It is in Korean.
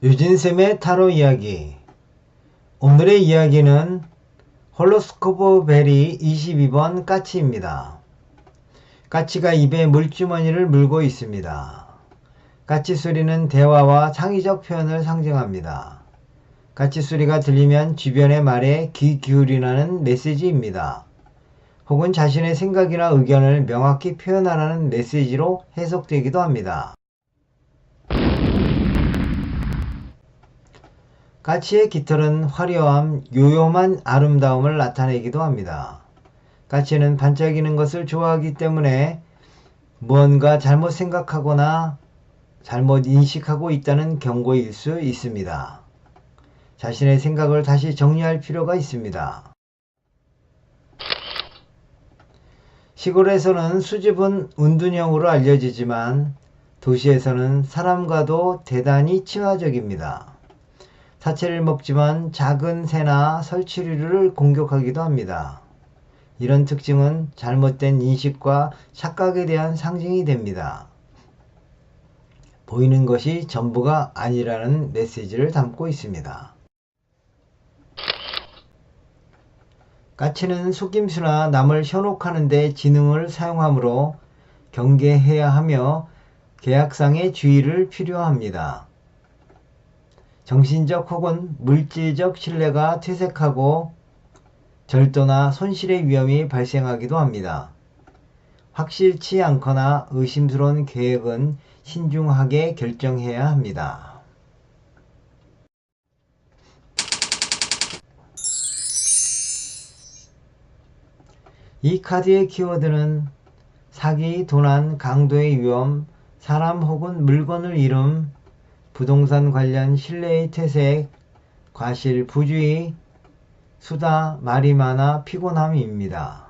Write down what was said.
유진쌤의 타로 이야기 오늘의 이야기는 홀로스코프 베리 22번 까치입니다. 까치가 입에 물주머니를 물고 있습니다. 까치 소리는 대화와 창의적 표현을 상징합니다. 까치 소리가 들리면 주변의 말에 귀 기울이라는 메시지입니다. 혹은 자신의 생각이나 의견을 명확히 표현하라는 메시지로 해석되기도 합니다. 까치의 깃털은 화려함, 요염한 아름다움을 나타내기도 합니다. 까치는 반짝이는 것을 좋아하기 때문에 무언가 잘못 생각하거나 잘못 인식하고 있다는 경고일 수 있습니다. 자신의 생각을 다시 정리할 필요가 있습니다. 시골에서는 수집은 운둔형으로 알려지지만 도시에서는 사람과도 대단히 친화적입니다. 사체를 먹지만 작은 새나 설치류를 공격하기도 합니다. 이런 특징은 잘못된 인식과 착각에 대한 상징이 됩니다. 보이는 것이 전부가 아니라는 메시지를 담고 있습니다. 까치는 속임수나 남을 현혹하는 데 지능을 사용하므로 경계해야 하며 계약상의 주의를 필요합니다. 정신적 혹은 물질적 신뢰가 퇴색하고 절도나 손실의 위험이 발생하기도 합니다. 확실치 않거나 의심스러운 계획은 신중하게 결정해야 합니다. 이 카드의 키워드는 사기, 도난, 강도의 위험, 사람 혹은 물건을 잃음, 부동산 관련 신뢰의 퇴색, 과실, 부주의, 수다, 말이 많아 피곤함입니다.